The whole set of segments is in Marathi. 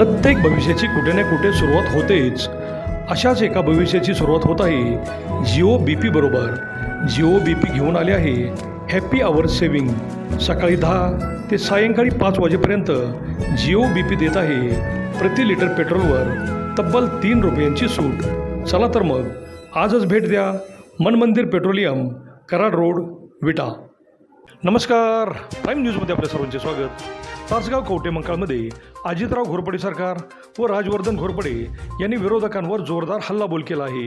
प्रत्येक भविष्याची कुठे ना कुठे सुरुवात होतेच. अशाच एका भविष्याची सुरुवात होत आहे. जिओ बी पी बरोबर. जिओ बी पी घेऊन आले आहे. हॅपी आवर सेविंग सकाळी दहा ते सायंकाळी पाच वाजेपर्यंत जिओ बी पी देत आहे. प्रति लिटर पेट्रोलवर तब्बल तीन रुपयांची सूट. चला तर मग आजच भेट द्या. Manmandir petroleum Karad road Vita. नमस्कार. प्राईम न्यूजमध्ये आपल्या सर्वांचे स्वागत. तासगाव कवटे मंकाळमध्ये अजितराव घोरपडे सरकार व राजवर्धन घोरपडे यांनी विरोधकांवर जोरदार हल्लाबोल केला आहे.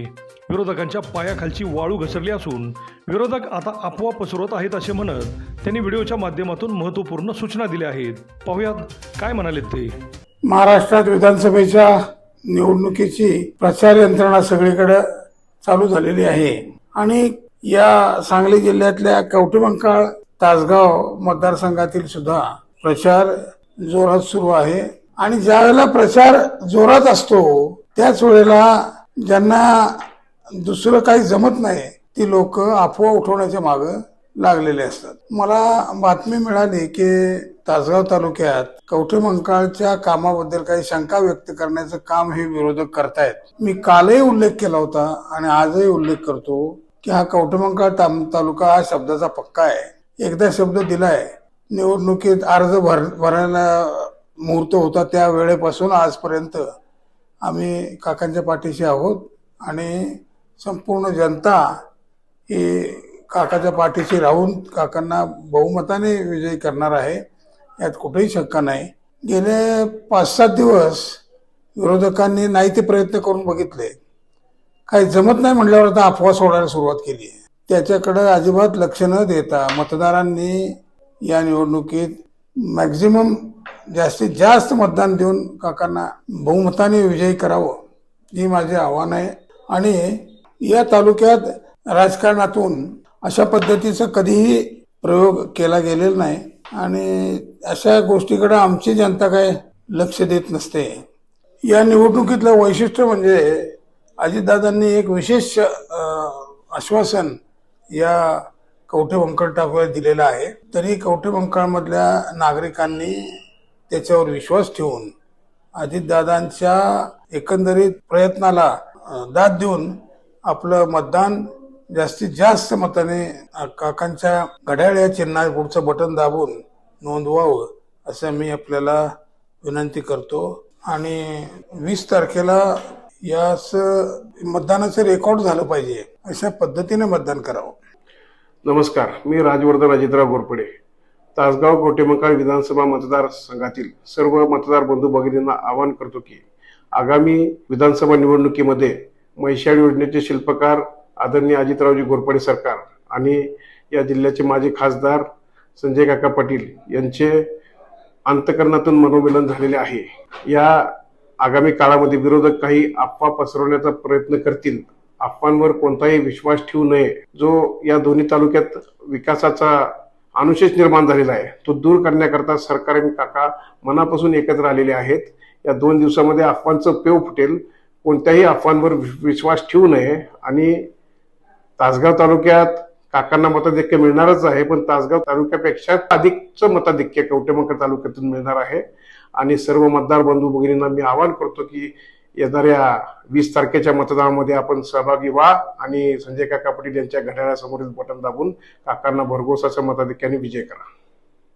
विरोधकांच्या पायाखालची वाळू घसरली असून विरोधक आता अफवा पसरवत आहेत असे म्हणत त्यांनी व्हिडिओच्या माध्यमातून महत्त्वपूर्ण सूचना दिल्या आहेत. पाहुयात काय म्हणालेत ते. महाराष्ट्रात विधानसभेच्या निवडणुकीची प्रचार यंत्रणा सगळीकडे चालू झालेली आहे. आणि या सांगली जिल्ह्यातल्या कवटेमंकाळ तासगाव मतदारसंघातील सुद्धा प्रचार जोरात सुरू आहे. आणि ज्या वेळेला प्रचार जोरात असतो त्याच वेळेला ज्यांना दुसरं काही जमत नाही ती लोक अफवा उठवण्याच्या मागं लागलेले असतात. मला बातमी मिळाली की तासगाव तालुक्यात कवठे मंकाळच्या कामाबद्दल काही शंका व्यक्त करण्याचं काम हे विरोधक करतायत. मी कालही उल्लेख केला होता आणि आजही उल्लेख करतो की हा कवठेमंकाळ ताम- तालुका हा शब्दाचा पक्का आहे. एकदा शब्द दिलाय निवडणुकीत अर्ज भर भरायला मुहूर्त होता त्या वेळेपासून आजपर्यंत आम्ही काकांच्या पाठीशी आहोत आणि संपूर्ण जनता ही काकाच्या पाठीशी राहून काकांना बहुमताने विजयी करणार आहे यात कुठेही शंका नाही. गेले पाच सात दिवस विरोधकांनी नाही ते प्रयत्न करून बघितले. काही जमत नाही म्हटल्यावर आता अफवा सोडायला सुरुवात केली आहे. त्याच्याकडं अजिबात लक्ष न देता मतदारांनी या निवडणुकीत मॅक्झिमम जास्तीत जास्त मतदान देऊन काकांना बहुमताने विजयी करावं ही माझे आव्हान आहे. आणि या तालुक्यात राजकारणातून अशा पद्धतीचा कधीही प्रयोग केला गेलेला नाही. आणि अशा गोष्टीकडे आमची जनता काय लक्ष देत नसते. या निवडणुकीतलं वैशिष्ट्य म्हणजे अजितदादांनी एक विशेष आश्वासन या कवठे वंकळ टाकूला दिलेला आहे. तरी कवठे वंकळमधल्या नागरिकांनी त्याच्यावर विश्वास ठेवून अजितदादांच्या एकंदरीत प्रयत्नाला दाद देऊन आपलं मतदान जास्तीत जास्त मताने काकांच्या घड्याळ या चिन्हा पुढचं बटन दाबून नोंदवावं असं मी आपल्याला विनंती करतो. आणि वीस तारखेला यास मतदानाचं रेकॉर्ड झालं पाहिजे. अशा पद्धतीने मतदान करावं. नमस्कार मी राजवर्धन अजितराव घोरपडे तासगाव कोटेमंकाळ विधानसभा मतदारसंघातील सर्व मतदार बंधू भगिनींना आवाहन करतो की आगामी विधानसभा निवडणुकीमध्ये म्हैशाळ योजनेचे शिल्पकार आदरणीय अजितरावजी घोरपडे सरकार आणि या जिल्ह्याचे माजी खासदार संजय काका पाटील यांचे अंतकरणातून मनोमिलन झालेले आहे. या आगामी काळामध्ये विरोधक काही अफवा पसरवण्याचा प्रयत्न करतील. अफवांवर कोणताही विश्वास ठेवू नये. जो या दोन्ही तालुक्यात विकासाचा अनुशेष निर्माण झालेला आहे तो दूर करण्याकरता सरकार आणि काका मनापासून एकत्र आलेले आहेत. या दोन दिवसामध्ये अफवांचं पेव फुटेल. कोणत्याही अफवांवर वि- विश्वास ठेवू नये. आणि तासगाव तालुक्यात काकांना मताधिक्य मिळणारच आहे पण तासगाव तालुक्यापेक्षा अधिकचं मताधिक्य कवटेमकर तालुक्यातून मिळणार आहे. आणि सर्व मतदार बंधू भगिनींना मी आवाहन करतो की येणाऱ्या वीस तारखेच्या मतदानामध्ये आपण सहभागी व्हा आणि संजय काका पाटील यांच्या घड्याळासमोरील बटन दाबून काकांना भरघोस अशा मताधिक्याने विजय करा.